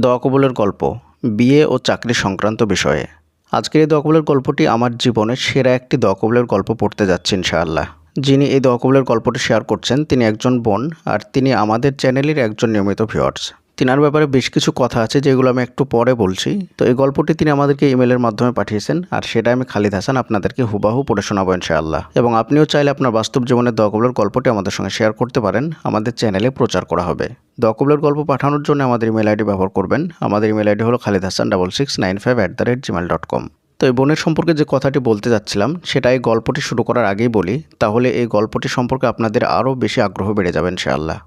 দোয়া কবুলের গল্প, বিয়ে ও চাকরি সংক্রান্ত বিষয়ে। আজকের এই দোয়া কবুলের গল্পটি আমার জীবনের সেরা একটি দোয়া কবুলের গল্প পড়তে যাচ্ছি ইনশাআল্লাহ। যিনি এই দোয়া কবুলের গল্পটি শেয়ার করছেন, তিনি একজন বোন আর তিনি আমাদের চ্যানেলের একজন নিয়মিত ভিউয়ার্স তিনার ব্যাপারে বেশ কিছু কথা আছে যেগুলো আমি একটু পরে বলছি। তো এই গল্পটি তিনি আমাদেরকে ইমেলের মাধ্যমে পাঠিয়েছেন, আর সেটা আমি খালিদ হাসান আপনাদেরকে হুবাহু পড়ে শোনাবো ইনশাআল্লাহ। এবং আপনিও চাইলে আপনার বাস্তব জীবনের দকবলের গল্পটি আমাদের সঙ্গে শেয়ার করতে পারেন। আমাদের চ্যানেলে প্রচার করা হবে। দকবলের গল্প পাঠানোর জন্য আমাদের ইমেল আইডি ব্যবহার করবেন। আমাদের ইমেল আইডি হলো Khalid Hasan double six nine five at the rate Gmail dot com. তো এই বোনের সম্পর্কে যে কথাটি বলতে যাচ্ছিলাম, সেটা এই গল্পটি শুরু করার আগেই বলি। তাহলে এই গল্পটি সম্পর্কে আপনাদের আরও বেশি আগ্রহ বেড়ে যাবে ইনশাআল্লাহ।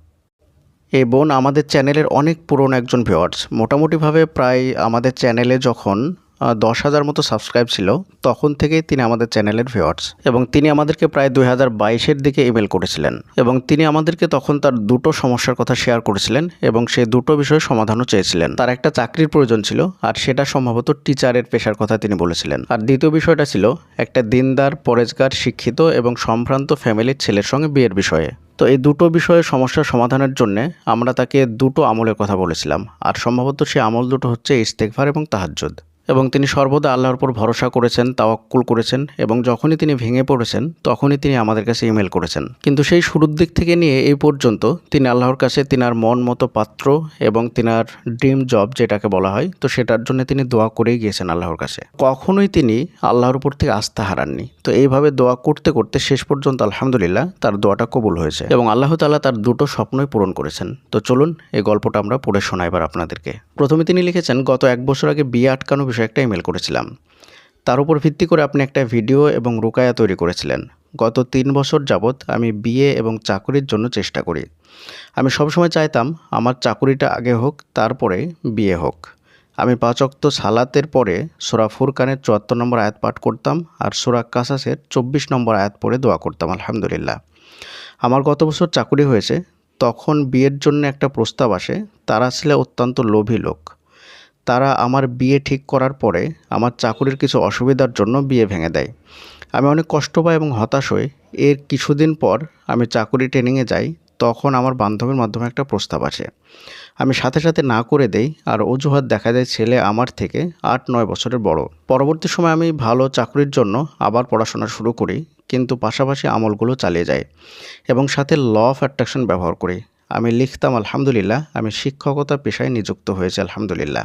এই বোন আমাদের চ্যানেলের অনেক পুরনো একজন ভিওয়ার্স মোটামুটিভাবে প্রায় আমাদের চ্যানেলে যখন দশ হাজার মতো সাবস্ক্রাইব ছিল, তখন থেকেই তিনি আমাদের চ্যানেলের ভিওয়ার্স এবং তিনি আমাদেরকে প্রায় দুই হাজার বাইশের দিকে ইমেল করেছিলেন। এবং তিনি আমাদেরকে তখন তার দুটো সমস্যার কথা শেয়ার করেছিলেন এবং সেই দুটো বিষয়ে সমাধানও চেয়েছিলেন। তার একটা চাকরির প্রয়োজন ছিল, আর সেটা সম্ভবত টিচারের পেশার কথা তিনি বলেছিলেন। আর দ্বিতীয় বিষয়টা ছিল, একটা দিনদার পরেজগার শিক্ষিত এবং সম্ভ্রান্ত ফ্যামিলির ছেলের সঙ্গে বিয়ের বিষয়ে। তো এই দুটো বিষয়ে সমস্যার সমাধানের জন্যে আমরা তাকে দুটো আমলের কথা বলেছিলাম। আর সম্ভবত সে আমল দুটো হচ্ছে ইস্তেকভার এবং তাহাজ্জুদ। এবং তিনি সর্বদা আল্লাহর উপর ভরসা করেছেন, তাওয়াক্কুল করেছেন এবং যখনই তিনি ভেঙে পড়েছেন, তখনই তিনি আমাদের কাছে ইমেল করেছেন। কিন্তু সেই শুরুর দিক থেকে নিয়ে এই পর্যন্ত তিনি আল্লাহর কাছে তিনার মন মতো পাত্র এবং তিনার ড্রিম জব যেটাকে বলা হয়, তো সেটার জন্য তিনি দোয়া করেই গিয়েছেন আল্লাহর কাছে। কখনোই তিনি আল্লাহর উপর থেকে আস্থা হারাননি। তো এইভাবে দোয়া করতে করতে শেষ পর্যন্ত আলহামদুলিল্লাহ তার দোয়াটা কবুল হয়েছে এবং আল্লাহ তাআলা তার দুটো স্বপ্নই পূরণ করেছেন। তো চলুন এই গল্পটা আমরা পড়ে শোনাই এবার আপনাদেরকে। প্রথমে তিনি লিখেছেন, গত এক বছর আগে বিয়ে আটকানো বিষয়ে একটা ইমেল করেছিলাম। তার উপর ভিত্তি করে আপনি একটা ভিডিও এবং রুকায়া তৈরি করেছিলেন। গত তিন বছর যাবৎ আমি বিয়ে এবং চাকরির জন্য চেষ্টা করি। আমি সবসময় চাইতাম আমার চাকুরিটা আগে হোক, তারপরে বিয়ে হোক। আমি পাঁচ অক্ত সালাতের পরে সোরা ফুরকানের চুয়াত্তর নম্বর আয়াত পাঠ করতাম আর সোরা কাসাসের চব্বিশ নম্বর আয়াত পড়ে দোয়া করতাম, আলহামদুলিল্লাহ। আমার গত বছর চাকুরি হয়েছে, তখন বিয়ের জন্য একটা প্রস্তাব আসে, তারা ছিল অত্যন্ত লোভী লোক। তারা আমার বিয়ে ঠিক করার পরে আমার চাকুরির কিছু অসুবিধার জন্য বিয়ে ভেঙে দেয়। আমি অনেক কষ্ট পাই এবং হতাশ হই। এর কিছুদিন পর আমি চাকুরি ট্রেনিংয়ে যাই, তখন আমার বান্ধবীর মাধ্যমে একটা প্রস্তাব আসে। আমি সাথে সাথে না করে দেই আর অজুহাত দেখা যায় ছেলে আমার থেকে আট নয় বছরের বড়। পরবর্তী সময় আমি ভালো চাকরির জন্য আবার পড়াশোনা শুরু করি, কিন্তু পাশাপাশি আমলগুলো চালিয়ে যাই এবং সাথে ল অফ অ্যাট্রাকশন ব্যবহার করি। আমি লিখতাম, আলহামদুলিল্লাহ আমি শিক্ষকতা পেশায় নিযুক্ত হয়েছি, আলহামদুলিল্লাহ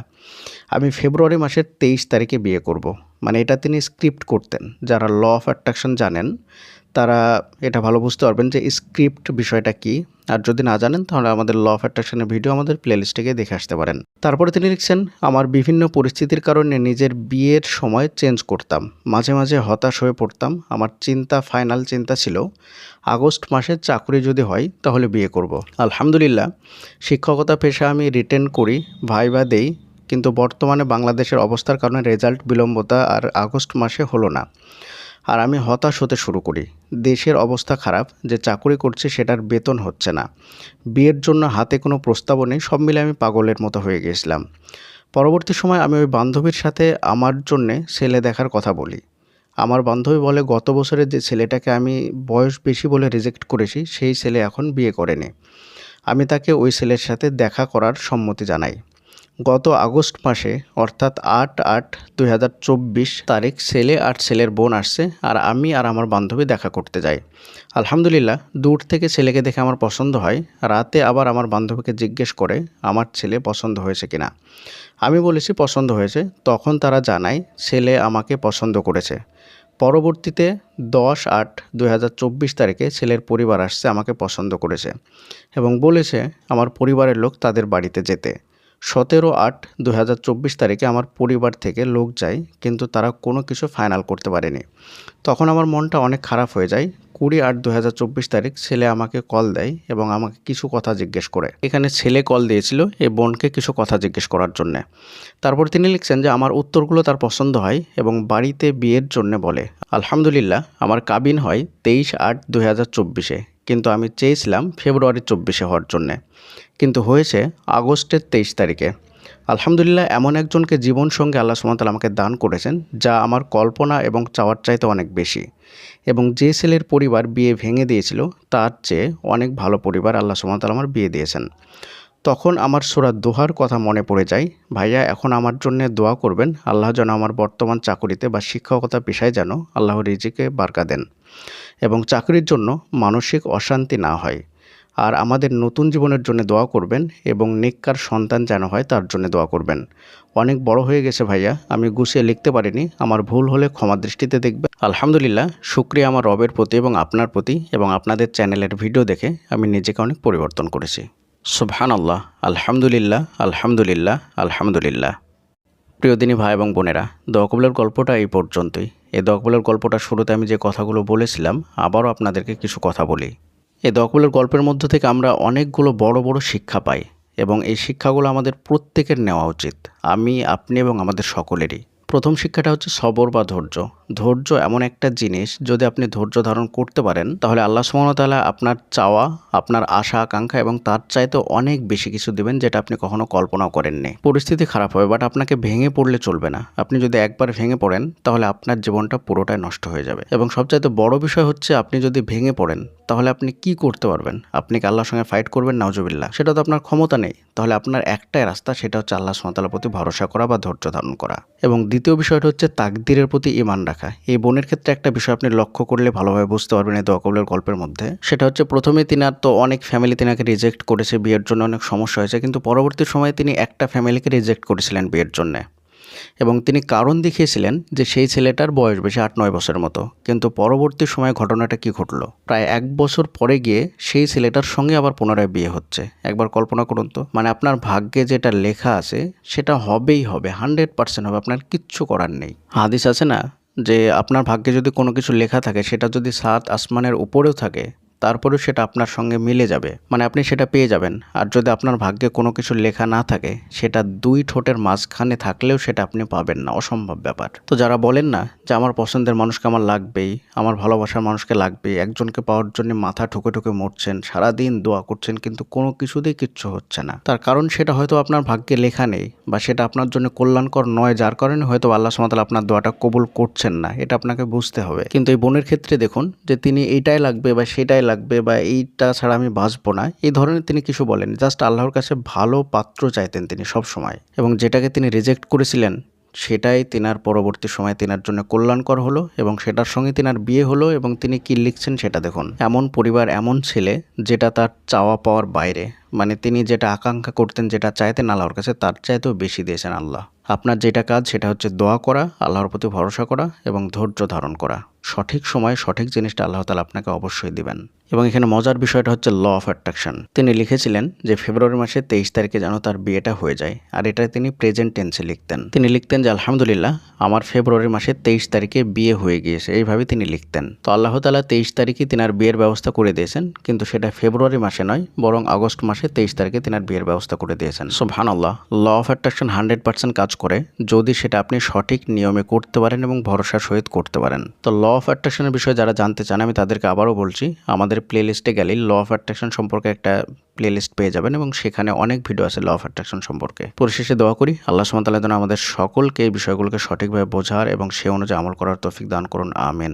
আমি ফেব্রুয়ারি মাসের তেইশ তারিখে বিয়ে করব। মানে এটা তিনি স্ক্রিপ্ট করতেন, যারা ল অফ অ্যাট্রাকশন জানেন তারা এটা ভালো বুঝতে পারবেন যে স্ক্রিপ্ট বিষয়টা কি। আর যদি না জানেন, তাহলে আমাদের ল অফ অ্যাট্রাকশনের ভিডিও আমাদের প্লেলিস্টে গিয়ে দেখে আসতে পারেন। তারপরে তিনি লিখছেন, আমার বিভিন্ন পরিস্থিতির কারণে নিজের বিয়ের সময় চেঞ্জ করতাম। মাঝে মাঝে হতাশ হয়ে পড়তাম। আমার চিন্তা ফাইনাল চিন্তা ছিল, আগস্ট মাসে চাকরি যদি হয়, তাহলে বিয়ে করব। আলহামদুলিল্লাহ, শিক্ষকতা পেশা আমি রিটেন করি ভাইবা দেই, কিন্তু বর্তমানে বাংলাদেশের অবস্থার কারণে রেজাল্ট বিলম্বতা আর আগস্ট মাসে হলো না। আর আমি হতাশ হতে শুরু করি। দেশের অবস্থা খারাপ, যে চাকরি করছে সেটার বেতন হচ্ছে না। বিয়ের জন্য হাতে কোনো প্রস্তাবও নেই, সব মিলে আমি পাগলের মতো হয়ে গিয়েছিলাম পরবর্তী সময় আমি ওই বান্ধবীর সাথে আমার জন্যে ছেলে দেখার কথা বলি। আমার বান্ধবী বলে, গত বছরের যে ছেলেটাকে আমি বয়স বেশি বলে রিজেক্ট করেছি, সেই ছেলে এখন বিয়ে করেনি। আমি তাকে ওই ছেলের সাথে দেখা করার সম্মতি জানাই। গত আগস্ট মাসে, অর্থাৎ আট আট দুই তারিখ, ছেলে আর ছেলের বোন আসছে আর আমি আর আমার বান্ধবী দেখা করতে যাই। আলহামদুলিল্লাহ, দূর থেকে ছেলেকে দেখে আমার পছন্দ হয়। রাতে আবার আমার বান্ধবীকে জিজ্ঞেস করে, আমার ছেলে পছন্দ হয়েছে কিনা? আমি বলেছি, পছন্দ হয়েছে। তখন তারা জানায়, ছেলে আমাকে পছন্দ করেছে। পরবর্তীতে দশ আট দুই তারিখে ছেলের পরিবার আসছে, আমাকে পছন্দ করেছে এবং বলেছে, আমার পরিবারের লোক তাদের বাড়িতে যেতে। সতেরো আট দু তারিখে আমার পরিবার থেকে লোক যায়, কিন্তু তারা কোনো কিছু ফাইনাল করতে পারেনি। তখন আমার মনটা অনেক খারাপ হয়ে যায়। কুড়ি আট দু তারিখ ছেলে আমাকে কল দেয় এবং আমাকে কিছু কথা জিজ্ঞেস করে। এখানে ছেলে কল দিয়েছিল এই বোনকে কিছু কথা জিজ্ঞেস করার জন্যে। তারপর তিনি লিখছেন যে, আমার উত্তরগুলো তার পছন্দ হয় এবং বাড়িতে বিয়ের জন্য বলে। আলহামদুলিল্লাহ, আমার কাবিন হয় তেইশ আট দু হাজার চব্বিশে কিন্তু আমি চেয়েছিলাম ফেব্রুয়ারি চব্বিশে হওয়ার জন্যে। কিন্তু হয়েছে আগস্টের তেইশ তারিখে। আলহামদুলিল্লাহ এমন একজনকে জীবন সঙ্গে আল্লাহ সুমতাল আমাকে দান করেছেন, যা আমার কল্পনা এবং চাওয়ার চাইতে অনেক বেশি। এবং যে ছেলের পরিবার বিয়ে ভেঙে দিয়েছিল, তার চেয়ে অনেক ভালো পরিবার আল্লাহ সুমতাল আমার বিয়ে দিয়েছেন। তখন আমার সুরা দোহার কথা মনে পড়ে যায়, ভাইয়া, এখন আমার জন্য দোয়া করবেন, আল্লাহ যেন আমার বর্তমান চাকুরিতে বা শিক্ষকতা পেশায় যেন আল্লাহ রিজিকে বার্কা দেন। এবং চাকরির জন্য মানসিক অশান্তি না হয়। আর আমাদের নতুন জীবনের জন্য দোয়া করবেন এবং নিকার সন্তান যেন হয় তার জন্য দোয়া করবেন। অনেক বড় হয়ে গেছে ভাইয়া, আমি গুছিয়ে লিখতে পারিনি, আমার ভুল হলে ক্ষমা দৃষ্টিতে দেখবে আলহামদুলিল্লাহ, শুক্রিয়া আমার রবের প্রতি এবং আপনার প্রতি এবং আপনাদের চ্যানেলের ভিডিও দেখে আমি নিজেকে অনেক পরিবর্তন করেছি। সুবহান আল্লাহ আলহামদুলিল্লাহ আলহামদুলিল্লাহ আলহামদুলিল্লাহ। প্রিয় দিনী ভাই এবং বোনেরা দোয়াকবুলের গল্পটা এই পর্যন্তই। এই দোয়াকবুলের গল্পটা শুরুতে আমি যে কথাগুলো বলেছিলাম, আবারও আপনাদেরকে কিছু কথা বলি। এই দোয়াকবুলের গল্পের মধ্য থেকে আমরা অনেকগুলো বড় বড় শিক্ষা পাই এবং এই শিক্ষাগুলো আমাদের প্রত্যেকের নেওয়া উচিত। আমি, আপনি এবং আমাদের সকলেরই। প্রথম শিক্ষাটা হচ্ছে সবর বা ধৈর্য। ধৈর্য এমন একটা জিনিস যদি আপনি ধৈর্য ধারণ করতে পারেন, তাহলে আল্লাহ সুমতালা আপনার চাওয়া, আপনার আশা, আকাঙ্ক্ষা এবং তার চাইতে অনেক বেশি কিছু দেবেন যেটা আপনি কখনো কল্পনাও করেননি। পরিস্থিতি খারাপ হবে বাট আপনাকে ভেঙে পড়লে চলবে না। আপনি যদি একবার ভেঙে পড়েন, তাহলে আপনার জীবনটা পুরোটাই নষ্ট হয়ে যাবে। এবং সবচাইতে বড় বিষয় হচ্ছে, আপনি যদি ভেঙে পড়েন, তাহলে আপনি কি করতে পারবেন? আপনি কি আল্লাহর সঙ্গে ফাইট করবেন? নাওজবিল্লা সেটা তো আপনার ক্ষমতা নেই। তাহলে আপনার একটাই রাস্তা, সেটা হচ্ছে আল্লাহ সুমতালার প্রতি ভরসা করা বা ধৈর্য ধারণ করা। এবং দ্বিতীয় বিষয়টা হচ্ছে, তাকদিরের প্রতি ইমান রাখা। এই বোনের ক্ষেত্রে একটা বিষয় আপনি লক্ষ্য করলে ভালোভাবে বুঝতে পারবেন এই দোয়াকবলের গল্পের মধ্যে। সেটা হচ্ছে প্রথমে তিনার তো অনেক ফ্যামিলি তিনাকে রিজেক্ট করেছে বিয়ের জন্য, অনেক সমস্যা হয়েছে। কিন্তু পরবর্তী সময়ে তিনি একটা ফ্যামিলিকে রিজেক্ট করেছিলেন বিয়ের জন্যে। এবং তিনি কারণ দেখিয়েছিলেন যে সেই ছেলেটার বয়স বেশি আট নয় বছরের মতো। কিন্তু পরবর্তী সময়ে ঘটনাটা কি ঘটলো? প্রায় এক বছর পরে গিয়ে সেই ছেলেটার সঙ্গে আবার পুনরায় বিয়ে হচ্ছে। একবার কল্পনা করুন তো। মানে আপনার ভাগ্যে যেটা লেখা আছে, সেটা হবেই হবে। হান্ড্রেড পার্সেন্ট হবে। আপনার কিচ্ছু করার নেই। হাদিস আছে না? যে আপনার ভাগ্যে যদি কোনো কিছু লেখা থাকে সেটা যদি সাত আসমানের উপরেও থাকে তারপরেও সেটা আপনার সঙ্গে মিলে যাবে। মানে আপনি সেটা পেয়ে যাবেন। আর যদি আপনার ভাগ্যে কোনো কিছু লেখা না থাকে, সেটা দুই ঠোঁটের মাঝখানে থাকলেও সেটা আপনি পাবেন না। অসম্ভব ব্যাপার। তো যারা বলেন না যে আমার পছন্দের মানুষকে আমার লাগবেই, আমার ভালোবাসার মানুষকে লাগবেই, একজনকে পাওয়ার জন্য মাথা ঠুকে ঠুকে মরছেন, সারাদিন দোয়া করছেন, কিন্তু কোনো কিছুতেই কিচ্ছু হচ্ছে না। তার কারণ সেটা হয়তো আপনার ভাগ্যে লেখা নেই বা সেটা আপনার জন্য কল্যাণকর নয়, যার কারণে হয়তো আল্লাহ সামাতাল আপনার দোয়াটা কবুল করছেন না। এটা আপনাকে বুঝতে হবে। কিন্তু এই বোনের ক্ষেত্রে দেখুন যে তিনি এইটাই লাগবে বা সেটাই লাগবে বা এইটা ছাড়া আমি বাঁচবো না, এই ধরনের তিনি কিছু বলেন। জাস্ট আল্লাহর কাছে ভালো পাত্র চাইতেন তিনি সব সময় এবং যেটাকে তিনি রিজেক্ট করেছিলেন, সেটাই তিনার পরবর্তী সময়ে তিনার জন্য কল্যাণকর হলো এবং সেটার সঙ্গে তিনার বিয়ে হলো এবং তিনি কি লিখছেন সেটা দেখুন। এমন পরিবার, এমন ছেলে যেটা তার চাওয়া পাওয়ার বাইরে মানে তিনি যেটা আকাঙ্ক্ষা করতেন, যেটা চাইতেন আল্লাহর কাছে, তার চাইতেও বেশি দিয়েছেন আল্লাহ। আপনার যেটা কাজ, সেটা হচ্ছে দোয়া করা, আল্লাহর প্রতি ভরসা করা এবং ধৈর্য ধারণ করা। সঠিক সময়ে সঠিক জিনিসটা আল্লাহ তালা আপনাকে অবশ্যই দিবেন। এবং এখানে মজার বিষয়টা হচ্ছে ল অফ অ্যাট্রাকশন তিনি লিখেছিলেন যে, ফেব্রুয়ারি মাসের তেইশ তারিখে যেন তার বিয়েটা হয়ে যায়। আর এটা তিনি প্রেজেন্ট টেন্সে লিখতেন। তিনি লিখতেন যে, আলহামদুলিল্লাহ, আমার ফেব্রুয়ারি মাসের তেইশ তারিখে বিয়ে হয়ে গিয়েছে। এইভাবে তিনি লিখতেন। তো আল্লাহ তালা তেইশ তারিখে তিনার বিয়ের ব্যবস্থা করে দিয়েছেন, কিন্তু সেটা ফেব্রুয়ারি মাসে নয়, বরং আগস্ট মাসে তেইশ তারিখে তিনার বিয়ের ব্যবস্থা করে দিয়েছেন। সো ভান আল্লাহ law of attraction hundred percent কাজ করে। যদি সেটা আপনি সঠিক নিয়মে করতে পারেন এবং ভরসার সহিত করতে পারেন, তো ল অফ অ্যাট্রাকশনের বিষয়ে যারা জানতে চান, আমি তাদেরকে আবারও বলছি, আমাদের প্লে লিস্টে গেলে ল অফ অ্যাট্রাকশন সম্পর্কে একটা প্লে লিস্ট পেয়ে যাবেন এবং সেখানে অনেক ভিডিও আছে ল অফ অ্যাট্রাকশন সম্পর্কে। পরিশেষে দোয়া করি, আল্লাহ সুমতাল্লাহ যেন আমাদের সকলকে এই বিষয়গুলোকে সঠিকভাবে বোঝার এবং সে অনুযায়ী আমল করার তৌফিক দান করুন, আমেন।